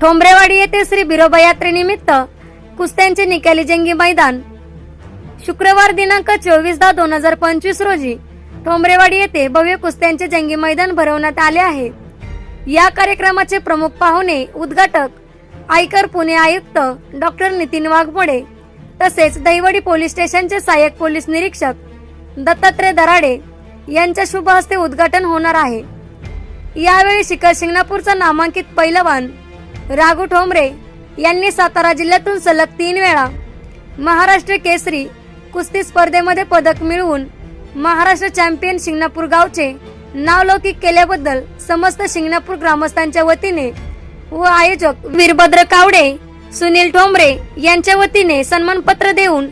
ठोंबरेवाडी येथे श्री बिरोबा यात्रेनिमित्त कुस्त्यांचे निकाली जंगी मैदान. शुक्रवार दिनांक चोवीस दहा दोन हजार पंचवीस रोजी ठोंबरेवाडी येथे भव्य कुस्त्यांचे जंगी मैदान भरवण्यात आले आहे. या कार्यक्रमाचे प्रमुख पाहुणे उद्घाटक आयकर पुणे आयुक्त डॉक्टर नितीन वाघमोडे तसेच दहिवडी पोलीस स्टेशनचे सहाय्यक पोलीस निरीक्षक दत्तात्रय दराडे यांच्या शुभ हस्ते उद्घाटन होणार आहे. यावेळी शिखर शिंगणापूरचा नामांकित पैलवान राघू ठोंबरे यांनी सातारा जिल्ह्यातून सलग तीन वेळा महाराष्ट्र केसरी कुस्ती स्पर्धेमध्ये पदक मिळवून महाराष्ट्र चॅम्पियन शिंगणापूर गावचे नावलौकिक केल्याबद्दल समस्त शिंगणापूर ग्रामस्थांच्या वतीने व आयोजक वीरभद्र कावडे सुनील ठोंबरे यांच्या वतीने सन्मानपत्र देऊन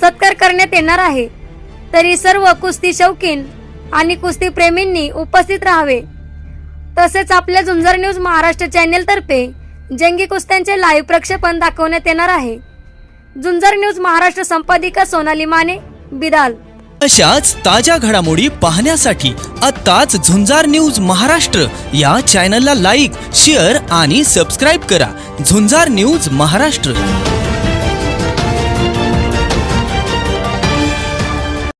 सत्कार करण्यात येणार आहे. तरी सर्व कुस्ती शौकीन आणि कुस्ती प्रेमींनी उपस्थित राहावे. तसेच आपल्या झुंजार न्यूज महाराष्ट्र चॅनेल तर्फे जंगी कुस्त्यांचे लाईव्ह प्रक्षेपण दाखवण्यात येणार आहे. झुंजार न्यूज महाराष्ट्र संपादिका सोनाली माने बिदाल. अशाच ताज्या घडामोडी पाहण्यासाठी आत्ताच झुंजार न्यूज महाराष्ट्र या चॅनलला लाईक शेअर आणि सबस्क्राईब करा. झुंजार न्यूज महाराष्ट्र.